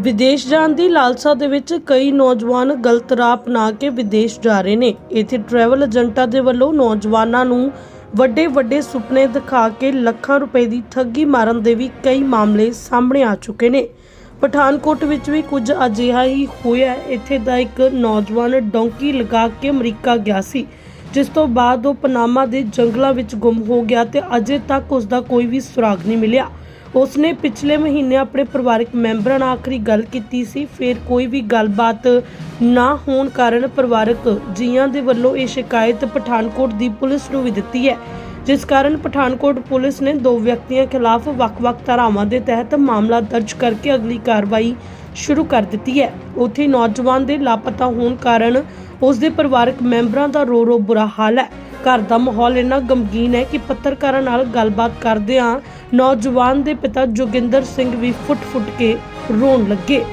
ਵਿਦੇਸ਼ ਜਾਣ ਦੀ ਲਾਲਸਾ ਦੇ ਵਿੱਚ ਕਈ ਨੌਜਵਾਨ ਗਲਤ ਰਾਹ ਅਪਣਾ ਕੇ ਵਿਦੇਸ਼ ਜਾ ਰਹੇ ਨੇ। ਇੱਥੇ ਟਰੈਵਲ ਏਜੰਟਾਂ ਦੇ ਵੱਲੋਂ ਨੌਜਵਾਨਾਂ ਨੂੰ ਵੱਡੇ ਵੱਡੇ ਸੁਪਨੇ ਦਿਖਾ ਕੇ ਲੱਖਾਂ ਰੁਪਏ ਦੀ ਠੱਗੀ ਮਾਰਨ ਦੇ ਵੀ ਕਈ ਮਾਮਲੇ ਸਾਹਮਣੇ ਆ ਚੁੱਕੇ ਨੇ। ਪਠਾਨਕੋਟ ਵਿੱਚ ਵੀ ਕੁਝ ਅਜਿਹਾ ਹੀ ਹੋਇਆ ਇੱਥੇ ਦਾ ਇੱਕ ਨੌਜਵਾਨ ਡੌਂਕੀ ਲਗਾ ਕੇ ਅਮਰੀਕਾ ਗਿਆ ਸੀ, ਜਿਸ ਤੋਂ ਬਾਅਦ ਉਹ ਪਨਾਮਾ ਦੇ ਜੰਗਲਾਂ ਵਿੱਚ ਗੁੰਮ ਹੋ ਗਿਆ ਤੇ ਅਜੇ ਤੱਕ ਉਸ ਦਾ ਕੋਈ ਵੀ ਸੁਰਾਗ ਨਹੀਂ ਮਿਲਿਆ। ਉਸਨੇ ਪਿਛਲੇ ਮਹੀਨੇ ਆਪਣੇ ਪਰਿਵਾਰਕ ਮੈਂਬਰਾਂ ਨਾਲ ਆਖਰੀ ਗੱਲ ਕੀਤੀ ਸੀ। ਫਿਰ ਕੋਈ ਵੀ ਗੱਲਬਾਤ ਨਾ ਹੋਣ ਕਾਰਨ ਪਰਿਵਾਰਕ ਜੀਆਂ ਦੇ ਵੱਲੋਂ ਇਹ ਸ਼ਿਕਾਇਤ ਪਠਾਨਕੋਟ ਦੀ ਪੁਲਿਸ ਨੂੰ ਵੀ ਦਿੱਤੀ ਹੈ। ਜਿਸ ਕਾਰਨ ਪਠਾਨਕੋਟ ਪੁਲਿਸ ਨੇ ਦੋ ਵਿਅਕਤੀਆਂ ਖਿਲਾਫ ਵੱਖ-ਵੱਖ ਧਾਰਾਵਾਂ ਦੇ ਤਹਿਤ ਮਾਮਲਾ ਦਰਜ ਕਰਕੇ ਅਗਲੀ ਕਾਰਵਾਈ ਸ਼ੁਰੂ ਕਰ ਦਿੱਤੀ ਹੈ। ਉੱਥੇ ਨੌਜਵਾਨ ਦੇ ਲਾਪਤਾ ਹੋਣ ਕਾਰਨ ਉਸ ਦੇ ਪਰਿਵਾਰਕ ਮੈਂਬਰਾਂ ਦਾ ਰੋ ਰੋ ਬੁਰਾ ਹਾਲ ਹੈ। ਘਰ ਦਾ ਮਾਹੌਲ ਇੰਨਾ ਗਮਗੀਨ ਹੈ ਕਿ ਪੱਤਰਕਾਰਾਂ ਨਾਲ ਗੱਲਬਾਤ ਕਰਦਿਆਂ ਨੌਜਵਾਨ ਦੇ ਪਿਤਾ ਜੋਗਿੰਦਰ ਸਿੰਘ ਵੀ ਫੁੱਟ-ਫੁੱਟ ਕੇ ਰੋਣ ਲੱਗੇ।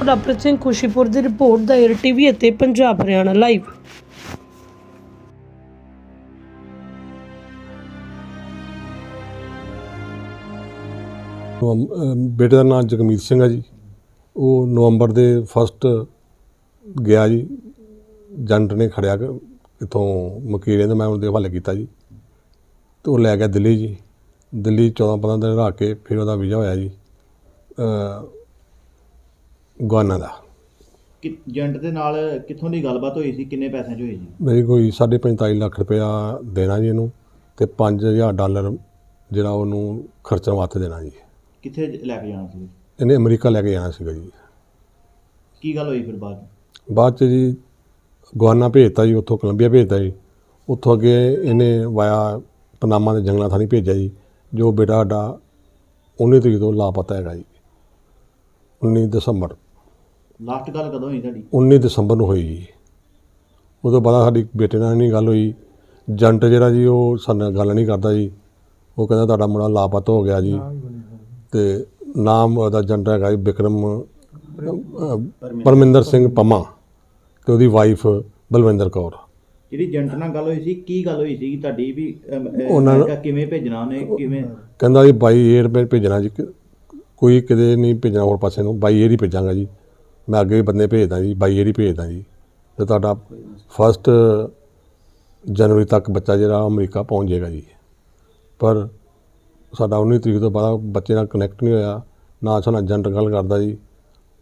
ਪ੍ਰਭਪ੍ਰੀਤ ਸਿੰਘ ਖੁਸ਼ੀਪੁਰ ਦੀ ਰਿਪੋਰਟ ਦਾ ਏਅਰ ਟੀਵੀ ਅਤੇ ਪੰਜਾਬ ਹਰਿਆਣਾ ਲਾਈਵ ਬੇਟੇ ਦਾ ਨਾਮ ਜਗਮੀਤ ਸਿੰਘ ਹੈ ਜੀ। ਉਹ ਨਵੰਬਰ ਦੇ ਫਸਟ ਗਿਆ ਜੀ। ਜੰਟ ਨੇ ਖੜਿਆ ਕਿ ਇਥੋਂ ਮਕੀਰੇ ਤੋਂ ਮੈਂ ਉਹਦੇ ਹਵਾਲੇ ਕੀਤਾ ਜੀ। ਤੇ ਉਹ ਲੈ ਗਿਆ ਦਿੱਲੀ ਜੀ। ਦਿੱਲੀ 14 15 ਦਿਨ ਰਹਿ ਕੇ ਫਿਰ ਉਹਦਾ ਵੀਜ਼ਾ ਹੋਇਆ ਜੀ ਅ ਗਵਾਨਾ ਦਾ। ਏਜੰਟ ਦੇ ਨਾਲ ਕਿੱਥੋਂ ਦੀ ਗੱਲਬਾਤ ਹੋਈ ਸੀ? ਕਿੰਨੇ ਪੈਸਿਆਂ 'ਚ ਹੋਈ ਜੀ ਮੇਰੀ ਕੋਈ 45 ਲੱਖ ਰੁਪਇਆ ਦੇਣਾ ਜੀ ਇਹਨੂੰ ਤੇ 5000 ਡਾਲਰ ਜਿਹੜਾ ਉਹਨੂੰ ਖਰਚਣ ਵਾਸਤੇ ਦੇਣਾ ਜੀ। ਕਿੱਥੇ ਲੈ ਕੇ ਜਾਣਾ ਸੀ? ਇਹਨੇ ਅਮਰੀਕਾ ਲੈ ਕੇ ਜਾਣਾ ਸੀਗਾ ਜੀ। ਕੀ ਗੱਲ ਹੋਈ ਫਿਰ ਬਾਅਦ? ਬਾਅਦ ਚ ਜੀ ਗਵਾਨਾ ਭੇਜਤਾ ਜੀ ਉੱਥੋਂ ਕੋਲੰਬੀਆ ਭੇਜਤਾ ਜੀ। ਉੱਥੋਂ ਅੱਗੇ ਇਹਨੇ ਵਾਇਆ ਪਨਾਮਾ ਦੇ ਜੰਗਲਾਂ ਥਾਣੀ ਭੇਜਿਆ ਜੀ। ਜੋ ਬੇਟਾ ਸਾਡਾ 19 ਤਰੀਕ ਤੋਂ ਲਾਪਤਾ ਹੈਗਾ ਜੀ। 19 ਦਸੰਬਰ। ਲਾਸਟ ਗੱਲ ਕਦੋਂ ਹੋਈ ਤੁਹਾਡੀ? 19 ਦਸੰਬਰ ਨੂੰ ਹੋਈ ਜੀ। ਉਦੋਂ ਬਾਅਦ ਸਾਡੀ ਬੇਟੇ ਨਾਲ ਨਹੀਂ ਗੱਲ ਹੋਈ। ਜੰਟ ਜਿਹੜਾ ਜੀ ਉਹ ਸਾਡੇ ਨਾਲ ਗੱਲ ਨਹੀਂ ਕਰਦਾ ਜੀ। ਉਹ ਕਹਿੰਦਾ ਤੁਹਾਡਾ ਮੁੰਡਾ ਲਾਪਤਾ ਹੋ ਗਿਆ ਜੀ। ਤੇ ਨਾਮ ਉਹਦਾ ਜੰਟ ਹੈਗਾ ਜੀ ਬਿਕਰਮ ਅਹ, ਪਰਮਿੰਦਰ ਸਿੰਘ ਪੰਮਾ। ਤੇ ਉਹਦੀ ਵਾਈਫ ਬਲਵਿੰਦਰ ਕੌਰ। ਜਿਹੜੀ ਏਜੰਟ ਨਾਲ ਗੱਲ ਹੋਈ ਸੀ? ਕੀ ਗੱਲ ਹੋਈ ਸੀ ਤੁਹਾਡੀ ਵੀ ਉਹਨਾਂ ਨੂੰ- ਕਿਵੇਂ ਭੇਜਣਾ ਉਹਨੇ? ਕਿਵੇਂ ਕਹਿੰਦਾ ਜੀ ਬਾਈ ਏਅਰ ਮੈਂ ਭੇਜਣਾ ਜੀ ਕੋਈ ਕਿਤੇ ਨਹੀਂ ਭੇਜਣਾ ਹੋਰ ਪਾਸੇ ਨੂੰ ਬਾਈ ਏਅਰ ਹੀ ਭੇਜਾਂਗਾ ਜੀ। ਮੈਂ ਅੱਗੇ ਵੀ ਬੰਦੇ ਭੇਜਦਾ ਜੀ ਬਾਈ ਏਅਰ ਹੀ ਭੇਜਦਾ ਜੀ। ਤੇ ਤੁਹਾਡਾ ਫਸਟ ਜਨਵਰੀ ਤੱਕ ਬੱਚਾ ਜਿਹੜਾ ਅਮਰੀਕਾ ਪਹੁੰਚ ਜਾਏਗਾ ਜੀ। ਪਰ ਸਾਡਾ 19 ਤਰੀਕ ਤੋਂ ਬਾਅਦ ਬੱਚੇ ਨਾਲ ਕਨੈਕਟ ਨਹੀਂ ਹੋਇਆ ਨਾ ਸਾਡਾ ਏਜੰਟ ਗੱਲ ਕਰਦਾ ਜੀ।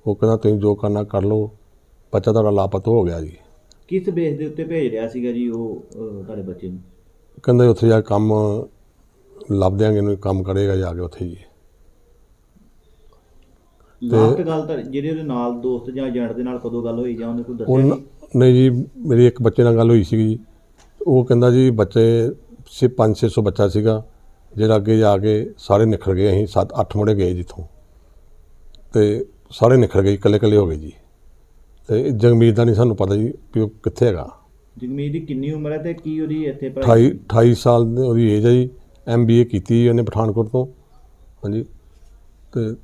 ਉਹ ਕਹਿੰਦਾ ਤੁਸੀਂ ਜੋ ਕਰਨਾ ਕਰ ਲਓ ਬੱਚਾ ਤੁਹਾਡਾ ਲਾਪਤਾ ਹੋ ਗਿਆ ਜੀ। ਕਿਸ ਬੇਸ ਦੇ ਉੱਤੇ ਭੇਜ ਰਿਹਾ ਸੀਗਾ ਜੀ ਉਹ ਅਹ, ਤੁਹਾਡੇ ਬੱਚੇ ਨੂੰ? ਕਹਿੰਦਾ ਉੱਥੇ ਜਾ ਕੇ ਕੰਮ ਲੱਭ ਦਿਆਂਗੇ ਇਹਨੂੰ ਕੰਮ ਕਰੇਗਾ ਜਾ ਕੇ ਉੱਥੇ ਜੀ। ਲਾਸਟ ਗੱਲ ਤਾਂ ਜਿਹੜੇ ਉਹਦੇ ਨਾਲ ਦੋਸਤ ਜਾਂ ਏਜੰਟ ਦੇ ਨਾਲ ਕਦੋਂ ਗੱਲ ਹੋਈ ਜਾਂ ਉਹਨੇ ਕੋਈ ਦੱਸਿਆ ਉਹ ਸੀ ਨਹੀਂ ਜੀ ਮੇਰੀ ਇੱਕ ਬੱਚੇ ਨਾਲ ਗੱਲ ਹੋਈ ਸੀਗੀ ਜੀ। ਉਹ ਕਹਿੰਦਾ ਜੀ ਬੱਚੇ ਛੇ 5-600 ਬੱਚਾ ਸੀਗਾ ਜਿਹੜਾ ਅੱਗੇ ਜਾ ਕੇ ਸਾਰੇ ਨਿਖਰ ਗਏ ਅਸੀਂ 7-8 ਮੁੰਡੇ ਗਏ ਜਿੱਥੋਂ। ਤੇ ਸਾਰੇ ਨਿਖਰ ਗਏ ਇਕੱਲੇ ਇਕੱਲੇ ਹੋ ਗਏ ਜੀ। ਤੇ ਜਗਮੀਤ ਦਾ ਨਹੀਂ ਸਾਨੂੰ ਪਤਾ ਜੀ ਵੀ ਉਹ ਕਿੱਥੇ ਹੈਗਾ। ਜਗਮੀਤ ਦੀ ਕਿੰਨੀ ਉਮਰ ਹੈ ਤੇ ਕੀ ਉਹਦੀ ਇੱਥੇ 28 28 ਸਾਲ ਦੀ ਉਹਦੀ ਏਜ ਹੈ ਜੀ ਐਮਬੀਏ ਕੀਤੀ ਉਹਨੇ ਪਠਾਨਕੋਟ ਤੋਂ। ਹਾਂਜੀ। ਤੇ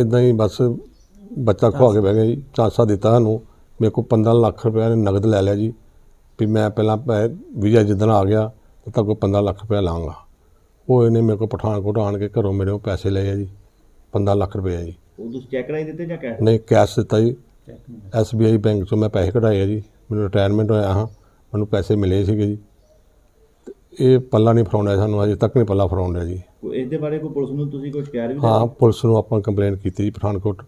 ਇਦਾਂ ਹੀ ਬਸ ਬੱਚਾ ਖਵਾ ਕੇ ਬਹਿ ਗਿਆ ਜੀ ਚਾਂਸਾ ਦਿੱਤਾ ਸਾਨੂੰ। ਮੇਰੇ ਕੋਲ 15 ਲੱਖ ਰੁਪਏ ਨੇ ਨਗਦ ਲੈ ਲਿਆ ਜੀ ਵੀ ਮੈਂ ਪਹਿਲਾਂ ਵੀਜ਼ਾ ਜਿੱਦਣ ਆ ਗਿਆ ਤਾਂ ਕੋਲ 15 ਲੱਖ ਰੁਪਏ ਲਾਂਗਾ। ਉਹ ਇਹਨੇ ਮੇਰੇ ਕੋਲ ਪਠਾਨਕੋਟ ਆਣ ਕੇ ਘਰੋਂ ਮੇਰੇ ਕੋਲ ਪੈਸੇ ਲਏ ਆ ਜੀ 15 ਲੱਖ ਰੁਪਏ ਜੀ। ਉਹ ਤੁਸੀਂ ਚੈੱਕ ਰਾਈ ਦਿੱਤੇ ਜਾਂ ਕੈਸ਼? ਨਹੀਂ ਕੈਸ਼ ਦਿੱਤਾ ਜੀ। ਐਸਬੀਆਈ ਬੈਂਕ ਚੋਂ ਮੈਂ ਪੈਸੇ ਕਢਾਏ ਆ ਜੀ। ਮੈਨੂੰ ਰਿਟਾਇਰਮੈਂਟ ਹੋਇਆ ਹਾਂ। ਮੈਨੂੰ ਪੈਸੇ ਮਿਲੇ ਸੀਗੇ ਜੀ। ਤੇ ਇਹ ਪੱਲਾ ਨਹੀਂ ਫਰਾਉਂਦਾ ਸਾਨੂੰ ਅਜੇ ਤੱਕ ਨਹੀਂ ਪੱਲਾ ਫਰਾਉਂਦਾ ਜੀ। ਇਸ ਦੇ ਬਾਰੇ ਕੋਈ ਪੁਲਿਸ ਨੂੰ ਤੁਸੀਂ ਕੋਈ ਸ਼ਿਕਾਇਤ ਵੀ ਹਾਂ? ਪੁਲਿਸ ਨੂੰ ਆਪਾਂ ਕੰਪਲੇਂਟ ਕੀਤੀ ਜੀ ਪਠਾਨਕੋਟ।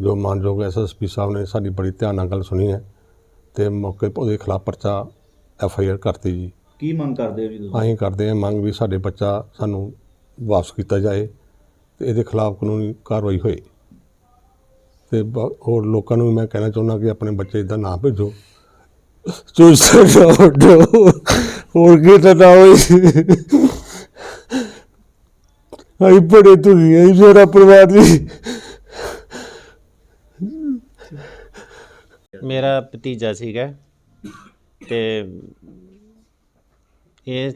ਜੋ ਮਾਨਯੋਗ ਐਸਐਸਪੀ ਸਾਹਿਬ ਨੇ ਸਾਡੀ ਬੜੀ ਧਿਆਨ ਨਾਲ ਗੱਲ ਸੁਣੀ ਹੈ ਤੇ ਮੌਕੇ 'ਤੇ ਉਹਦੇ ਖਿਲਾਫ ਪਰਚਾ ਐਫ ਆਈ ਆਰ ਕਰਤੀ ਜੀ। ਕੀ ਮੰਗ ਕਰਦੇ ਹੋ ਜੀ ਤੁਸੀਂ? ਅਸੀਂ ਕਰਦੇ ਹਾਂ ਮੰਗ ਵੀ ਸਾਡੇ ਬੱਚਾ ਸਾਨੂੰ ਵਾਪਸ ਕੀਤਾ ਜਾਏ ਤੇ ਇਹਦੇ ਖਿਲਾਫ ਕਾਨੂੰਨੀ ਕਾਰਵਾਈ ਹੋਏ। ਤੇ ਬ- ਹੋਰ ਲੋਕਾਂ ਨੂੰ ਵੀ ਮੈਂ ਕਹਿਣਾ ਚਾਹੁੰਦਾ ਕਿ ਆਪਣੇ ਬੱਚੇ ਇਦਾਂ ਨਾ ਭੇਜੋ। ਚੂਸਾ ਜਾਓ ਹੋਰ ਕੀ ਤਾਂ ਹੋਈ। ਆਈ ਬੜੇ ਤੁਸੀਂ ਆਈ ਮੇਰਾ ਪਰਿਵਾਰ ਜੀ। ਮੇਰਾ ਭਤੀਜਾ ਸੀਗਾ ਤੇ ਇਹ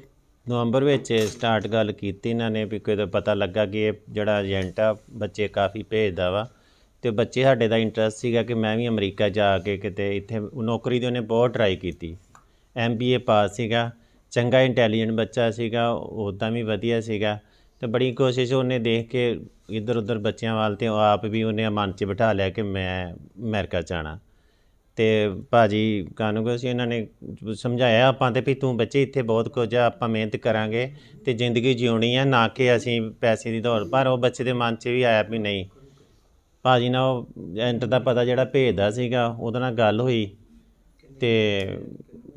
ਨਵੰਬਰ ਵਿੱਚ ਸਟਾਰਟ ਗੱਲ ਕੀਤੀ ਇਹਨਾਂ ਨੇ ਵੀ ਕੋਈ ਪਤਾ ਲੱਗਾ ਕਿ ਇਹ ਜਿਹੜਾ ਏਜੰਟ ਆ, ਬੱਚੇ ਕਾਫੀ ਭੇਜਦਾ ਵਾ। ਤੇ ਬੱਚੇ ਸਾਡੇ ਦਾ ਇੰਟਰਸਟ ਸੀਗਾ ਕਿ ਮੈਂ ਵੀ ਅਮਰੀਕਾ ਜਾ ਕੇ ਕਿਤੇ ਇੱਥੇ ਨੌਕਰੀ ਦੀ ਉਹਨੇ ਬਹੁਤ ਟਰਾਈ ਕੀਤੀ। ਐਮਬੀਏ ਪਾਸ ਸੀਗਾ, ਚੰਗਾ ਇੰਟੈਲੀਜੈਂਟ ਬੱਚਾ ਸੀਗਾ ਉੱਦਾਂ ਵੀ ਵਧੀਆ ਸੀਗਾ। ਤੇ ਬੜੀ ਕੋਸ਼ਿਸ਼ ਉਹਨੇ ਦੇਖ ਕੇ ਇੱਧਰ ਉੱਧਰ ਬੱਚਿਆਂ ਵੱਲ ਤੇ ਆਪ ਵੀ ਉਹਨੇ ਮਨ 'ਚ ਬਿਠਾ ਲਿਆ ਕਿ ਮੈਂ ਅਮਰੀਕਾ ਜਾਣਾ। ਤੇ ਭਾਜੀ ਕਾਨੂੰਗੋ ਸੀ ਇਹਨਾਂ ਨੇ ਸਮਝਾਇਆ, ਆਪਾਂ ਤੇ ਵੀ ਤੂੰ ਬੱਚੇ ਇੱਥੇ ਬਹੁਤ ਕੁਝ ਆ, ਆਪਾਂ ਮਿਹਨਤ ਕਰਾਂਗੇ ਤੇ ਜ਼ਿੰਦਗੀ ਜਿਉਣੀ ਆ, ਨਾ ਕਿ ਅਸੀਂ ਪੈਸੇ ਦੀ ਦੌੜ। ਪਰ ਉਹ ਬੱਚੇ ਦੇ ਮਨ 'ਚ ਵੀ ਆਇਆ ਵੀ ਨਹੀਂ। ਭਾਜੀ ਨਾਲ ਉਹ ਏਜੰਟ ਦਾ ਪਤਾ ਜਿਹੜਾ ਭੇਜਦਾ ਸੀਗਾ ਉਹਦੇ ਨਾਲ ਗੱਲ ਹੋਈ ਤੇ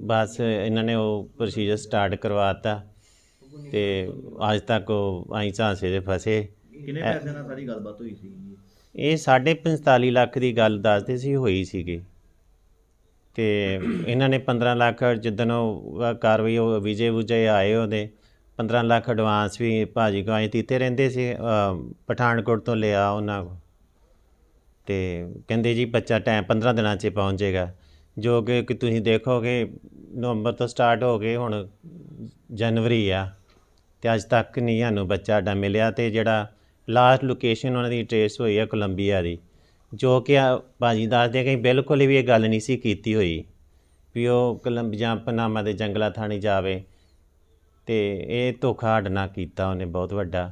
ਬਸ ਇਹਨਾਂ ਨੇ ਉਹ ਪ੍ਰੋਸੀਜਰ ਸਟਾਰਟ ਕਰਵਾਤਾ ਤੇ ਅੱਜ ਤੱਕ ਉਹ ਆਈ ਝਾਂਸੇ ਦੇ ਫਸੇ। ਕਿੰਨੇ ਪੈਸੇ ਨਾਲ ਸਾਰੀ ਗੱਲਬਾਤ ਹੋਈ ਸੀ? ਇਹ ਸਾਢੇ 45 ਲੱਖ ਦੀ ਗੱਲ ਦੱਸਦੇ ਸੀ ਹੋਈ ਸੀਗੀ। ਤੇ ਇਹਨਾਂ ਨੇ 15 ਲੱਖ ਜਿੱਦਣ ਉਹ ਕਾਰਵਾਈ ਉਹ ਵਿਜੇ ਵੁਜੇ ਆਏ ਉਹਦੇ 15 ਲੱਖ ਐਡਵਾਂਸ ਵੀ ਭਾਜੀ ਕੋ ਆਏ ਦਿੱਤੇ ਰਹਿੰਦੇ ਸੀ ਪਠਾਨਕੋਟ ਤੋਂ ਲਿਆ ਉਹਨਾਂ ਕੋਲ। ਅਤੇ ਕਹਿੰਦੇ ਜੀ ਬੱਚਾ ਟਾਈਮ 15 ਦਿਨਾਂ 'ਚ ਪਹੁੰਚ ਜਾਏਗਾ। ਜੋ ਕਿ ਕਿ ਤੁਸੀਂ ਦੇਖੋਗੇ, ਨਵੰਬਰ ਤੋਂ ਸਟਾਰਟ ਹੋ ਗਏ, ਹੁਣ ਜਨਵਰੀ ਆ ਅਤੇ ਅੱਜ ਤੱਕ ਨਹੀਂ ਸਾਨੂੰ ਬੱਚਾ ਸਾਡਾ ਮਿਲਿਆ ਅਤੇ ਜਿਹੜਾ ਲਾਸਟ ਲੋਕੇਸ਼ਨ ਉਹਨਾਂ ਦੀ ਟਰੇਸ ਹੋਈ ਆ ਕੋਲੰਬੀਆ ਦੀ, ਜੋ ਕਿ ਆ ਭਾਜੀ ਦੱਸਦੇ ਕਿ ਬਿਲਕੁਲ ਵੀ ਇਹ ਗੱਲ ਨਹੀਂ ਸੀ ਕੀਤੀ ਹੋਈ ਵੀ ਉਹ ਕੋਲੰਬੀਆ ਪਨਾਮਾ ਦੇ ਜੰਗਲਾਂ ਥਾਣੀ ਜਾਵੇ ਅਤੇ ਇਹ ਧੋਖਾ ਸਾਡੇ ਨਾਲ ਕੀਤਾ ਉਹਨੇ, ਬਹੁਤ ਵੱਡਾ।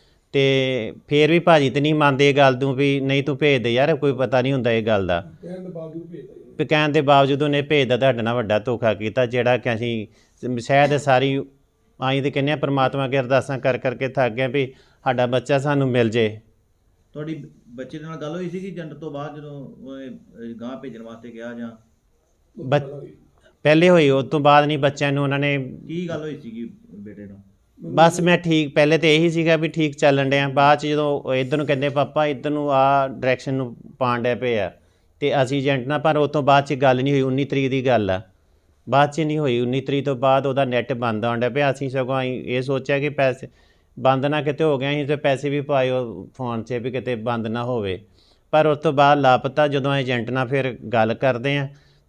ਤੇ ਫੇਰ ਵੀ ਭਾਜੀ ਤੇ ਨਹੀਂ ਮੰਨਦੇ ਇਹ ਗੱਲ ਤੋਂ ਵੀ ਨਹੀਂ ਤੂੰ ਭੇਜ ਦੇ ਯਾਰ ਕੋਈ ਪਤਾ ਨਹੀਂ ਹੁੰਦਾ ਇਹ ਗੱਲ ਦਾ। ਵੀ ਕਹਿਣ ਦੇ ਬਾਵਜੂਦ ਉਹਨੇ ਭੇਜਦਾ ਤੁਹਾਡੇ ਨਾਲ ਵੱਡਾ ਧੋਖਾ ਕੀਤਾ ਜਿਹੜਾ ਕਿ ਅਸੀਂ ਸ਼ਾਇਦ ਸਾਰੀ ਆਈ ਤੇ ਕਹਿੰਦੇ ਆ ਪ੍ਰਮਾਤਮਾ ਅੱਗੇ ਅਰਦਾਸਾਂ ਕਰ ਕਰਕੇ ਥੱਕ ਗਏ ਵੀ ਸਾਡਾ ਬੱਚਾ ਸਾਨੂੰ ਮਿਲ ਜੇ। ਤੁਹਾਡੀ ਬੱਚੇ ਦੇ ਨਾਲ ਗੱਲ ਹੋਈ ਸੀਗੀ ਏਜੰਟ ਤੋਂ ਬਾਅਦ ਜਦੋਂ ਉਹ ਗਾਂ ਭੇਜਣ ਵਾਸਤੇ ਗਿਆ ਜਾਂ? ਬੱਚ- ਪਹਿਲੇ ਹੋਈ ਉਸ ਤੋਂ ਬਾਅਦ ਨਹੀਂ ਬੱਚਿਆਂ ਨੂੰ ਉਹਨਾਂ ਨੇ ਕੀ ਗੱਲ ਹੋਈ ਸੀਗੀ ਬੇਟੇ ਨਾਲ? ਬਸ ਮੈਂ ਠੀਕ, ਪਹਿਲੇ ਤੇ ਇਹੀ ਸੀਗਾ ਵੀ ਠੀਕ ਚੱਲਣ ਡਿਆ। ਬਾਅਦ ਚ ਜਦੋਂ ਇਧਰ ਨੂੰ ਕਹਿੰਦੇ, ਪਾਪਾ, ਇਧਰ ਨੂੰ ਆ ਡਾਇਰੈਕਸ਼ਨ ਨੂੰ ਪਾਣ ਡਿਆ ਪਏ ਆ। ਤੇ ਅਸੀਂ ਏਜੰਟ ਨਾਲ, ਪਰ ਉਹ ਤੋਂ ਬਾਅਦ ਚ ਗੱਲ ਨਹੀਂ ਹੋਈ 19 ਤਰੀਕ ਦੀ ਗੱਲ ਆ। ਬਾਅਦ ਚ ਨਹੀਂ ਹੋਈ 19 ਤਰੀਕ ਤੋਂ ਬਾਅਦ ਉਹਦਾ ਨੈਟ ਬੰਦ ਆਉਣ ਡਿਆ ਪਿਆ। ਅਸੀਂ ਸਗੋਂ ਅਸੀਂ ਇਹ ਸੋਚਿਆ ਕਿ ਪੈਸੇ ਬੰਦ ਨਾ ਕਿਤੇ ਹੋ ਗਿਆ ਸੀ ਤੇ ਪੈਸੇ ਵੀ ਪਾਏ ਫੋਨ 'ਚ ਵੀ ਕਿਤੇ ਬੰਦ ਨਾ ਹੋਵੇ। ਪਰ ਉਸ ਤੋਂ ਬਾਅਦ ਲਾਪਤਾ ਜਦੋਂ ਏਜੰਟ ਨਾਲ ਫਿਰ ਗੱਲ ਕਰਦੇ ਆ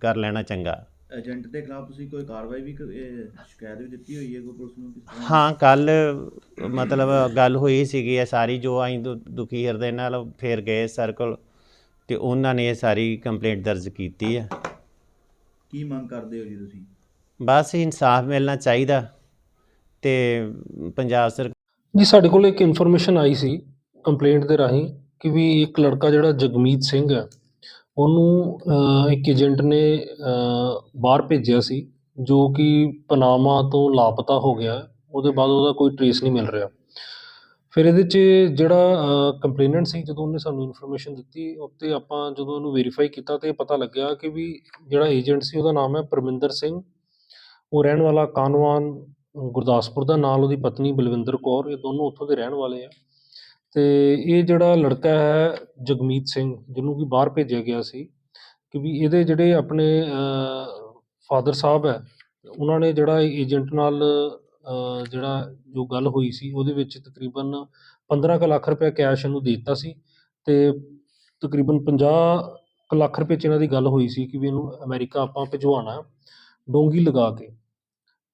ਕਰ ਲੈਣਾ ਚੰਗਾ। ਏਜੰਟ ਦੇ ਖਿਲਾਫ ਤੁਸੀਂ ਕੋਈ ਕਾਰਵਾਈ ਵੀ ਸ਼ਿਕਾਇਤ ਵੀ ਦਿੱਤੀ ਹੋਈ ਹੈ ਕੋਈ ਪੁਲਿਸ ਨੂੰ ਕਿਸ ਤਰ੍ਹਾਂ? ਹਾਂ ਕੱਲ ਮਤਲਬ ਗੱਲ ਹੋਈ ਸੀਗੀ ਇਹ ਸਾਰੀ ਜੋ ਅਸੀਂ ਦੁਖੀ ਹਿਰਦੇ ਨਾਲ ਫੇਰ ਗਏ ਸਰਕਲ ਤੇ ਉਹਨਾਂ ਨੇ ਇਹ ਸਾਰੀ ਕੰਪਲੇਂਟ ਦਰਜ ਕੀਤੀ ਆ। ਕੀ ਮੰਗ ਕਰਦੇ ਹੋ ਜੀ ਤੁਸੀਂ? ਬਸ ਇਨਸਾਫ ਮਿਲਣਾ ਚਾਹੀਦਾ ਤੇ ਪੰਜਾਬ ਸਰਕਾਰ ਜੀ ਸਾਡੇ ਕੋਲ ਇੱਕ ਇਨਫੋਰਮੇਸ਼ਨ ਆਈ ਸੀ ਕੰਪਲੇਂਟ ਦੇ ਰਾਹੀਂ ਕਿ ਵੀ ਇੱਕ ਲੜਕਾ ਜਿਹੜਾ ਜਗਮੀਤ ਸਿੰਘ ਹੈ ਉਹਨੂੰ ਇੱਕ ਏਜੰਟ ਨੇ ਬਾਹਰ ਭੇਜਿਆ ਸੀ, ਜੋ ਕਿ ਪਨਾਮਾ ਤੋਂ ਲਾਪਤਾ ਹੋ ਗਿਆ। ਉਹਦੇ ਬਾਅਦ ਉਹਦਾ ਕੋਈ ਟਰੇਸ ਨਹੀਂ ਮਿਲ ਰਿਹਾ। ਫਿਰ ਇਹਦੇ 'ਚ ਜਿਹੜਾ ਕੰਪਲੇਨੈਂਟ ਸੀ, ਜਦੋਂ ਉਹਨੇ ਸਾਨੂੰ ਇਨਫੋਰਮੇਸ਼ਨ ਦਿੱਤੀ ਉੱਤੇ ਆਪਾਂ ਜਦੋਂ ਉਹਨੂੰ ਵੈਰੀਫਾਈ ਕੀਤਾ ਤੇ ਪਤਾ ਲੱਗਿਆ ਕਿ ਵੀ ਜਿਹੜਾ ਏਜੰਟ ਸੀ, ਉਹਦਾ ਨਾਮ ਹੈ ਪਰਮਿੰਦਰ ਸਿੰਘ। ਉਹ ਰਹਿਣ ਵਾਲਾ ਕਾਨਵਾਨ ਗੁਰਦਾਸਪੁਰ ਦਾ, ਨਾਲ ਉਹਦੀ ਪਤਨੀ ਬਲਵਿੰਦਰ ਕੌਰ, ਇਹ ਦੋਨੋਂ ਉੱਥੋਂ ਦੇ ਰਹਿਣ ਵਾਲੇ ਆ। ਤੇ ਇਹ ਜਿਹੜਾ ਲੜਕਾ ਹੈ ਜਗਮੀਤ ਸਿੰਘ, ਜਿਹਨੂੰ ਕਿ ਬਾਹਰ ਭੇਜਿਆ ਗਿਆ ਸੀ, ਕਿ ਵੀ ਇਹਦੇ ਜਿਹੜੇ ਆਪਣੇ ਫਾਦਰ ਸਾਹਿਬ ਹੈ, ਉਹਨਾਂ ਨੇ ਜਿਹੜਾ ਏਜੰਟ ਨਾਲ ਜਿਹੜਾ ਜੋ ਗੱਲ ਹੋਈ ਸੀ, ਉਹਦੇ ਵਿੱਚ ਤਕਰੀਬਨ 15 ਕੁ ਲੱਖ ਰੁਪਏ ਕੈਸ਼ ਇਹਨੂੰ ਦੇ ਦਿੱਤਾ ਸੀ ਤੇ ਤਕਰੀਬਨ 50 ਕੁ ਲੱਖ ਰੁਪਏ ਚ ਇਹਨਾਂ ਦੀ ਗੱਲ ਹੋਈ ਸੀ ਕਿ ਵੀ ਇਹਨੂੰ ਅਮਰੀਕਾ ਆਪਾਂ ਭਿਜਵਾਉਣਾ ਡੋਂਗੀ ਲਗਾ ਕੇ।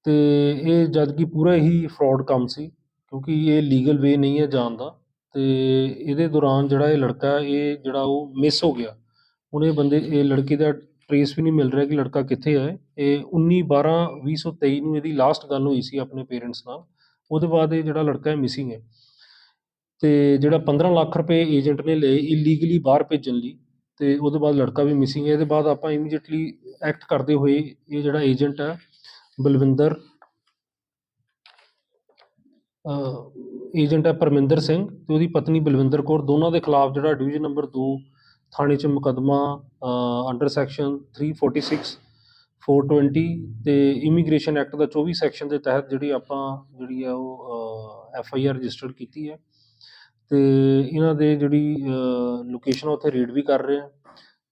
ਤੇ ਇਹ ਜਦ ਕਿ ਪੂਰਾ ਹੀ ਫਰਾਡ ਕੰਮ ਸੀ, ਕਿਉਂਕਿ ਇਹ ਲੀਗਲ ਵੇ ਨਹੀਂ ਹੈ ਜਾਣ ਦਾ। ਅਤੇ ਇਹਦੇ ਦੌਰਾਨ ਜਿਹੜਾ ਇਹ ਲੜਕਾ ਇਹ ਜਿਹੜਾ ਉਹ ਮਿਸ ਹੋ ਗਿਆ। ਹੁਣ ਇਹ ਬੰਦੇ, ਇਹ ਲੜਕੇ ਦਾ ਟਰੇਸ ਵੀ ਨਹੀਂ ਮਿਲ ਰਿਹਾ ਕਿ ਲੜਕਾ ਕਿੱਥੇ ਹੈ। ਇਹ 19 12 2023 ਨੂੰ ਇਹਦੀ ਲਾਸਟ ਗੱਲ ਹੋਈ ਸੀ ਆਪਣੇ ਪੇਰੈਂਟਸ ਨਾਲ। ਉਹਦੇ ਬਾਅਦ ਇਹ ਜਿਹੜਾ ਲੜਕਾ ਹੈ ਮਿਸਿੰਗ ਹੈ। ਤੇ ਜਿਹੜਾ 15 ਲੱਖ ਰੁਪਏ ਏਜੰਟ ਨੇ ਲਏ ਇਲੀਗਲੀ ਬਾਹਰ ਭੇਜਣ ਲਈ, ਤੇ ਉਹਦੇ ਬਾਅਦ ਲੜਕਾ ਵੀ ਮਿਸਿੰਗ ਹੈ। ਇਹਦੇ ਬਾਅਦ ਆਪਾਂ ਇਮੀਡੀਏਟਲੀ ਐਕਟ ਕਰਦੇ ਹੋਏ ਇਹ ਜਿਹੜਾ ਏਜੰਟ ਹੈ, ਬਲਵਿੰਦਰ ਏਜੰਟ ਹੈ ਪਰਮਿੰਦਰ ਸਿੰਘ ਤੇ ਉਹਦੀ ਪਤਨੀ ਬਲਵਿੰਦਰ ਕੌਰ। ਦੋਨਾਂ ਦੇ ਖਿਲਾਫ ਜਿਹੜਾ ਡਿਵੀਜ਼ਨ ਨੰਬਰ 2 ਥਾਣੇ 'ਚ ਮੁਕੱਦਮਾ ਅੰਡਰ ਸੈਕਸ਼ਨ 346 420 ਤੇ ਇਮੀਗ੍ਰੇਸ਼ਨ ਐਕਟ ਦਾ 24 ਸੈਕਸ਼ਨ ਦੇ ਤਹਿਤ ਜਿਹੜੀ ਆਪਾਂ, ਜਿਹੜੀ ਆ ਉਹ ਐਫ ਆਈ ਆਰ ਰਜਿਸਟਰਡ ਕੀਤੀ ਹੈ। ਤੇ ਇਹਨਾਂ ਦੇ ਜਿਹੜੀ ਲੋਕੇਸ਼ਨ ਉੱਥੇ ਰੇਡ ਵੀ ਕਰ ਰਹੇ ਆ।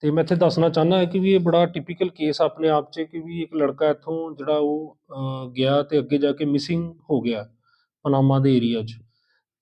ਤੇ ਮੈਂ ਇੱਥੇ ਦੱਸਣਾ ਚਾਹੁੰਦਾ ਹਾਂ ਕਿ ਵੀ ਇਹ ਬੜਾ ਟਿਪੀਕਲ ਕੇਸ ਆਪਣੇ ਆਪ 'ਚ ਕਿ ਵੀ ਇੱਕ ਲੜਕਾ ਇੱਥੋਂ ਜਿਹੜਾ ਉਹ ਗਿਆ ਤੇ ਅੱਗੇ ਜਾ ਕੇ ਮਿਸਿੰਗ ਹੋ ਗਿਆ, ਪਨਾਮਾ ਦੇ ਏਰੀਆ 'ਚ।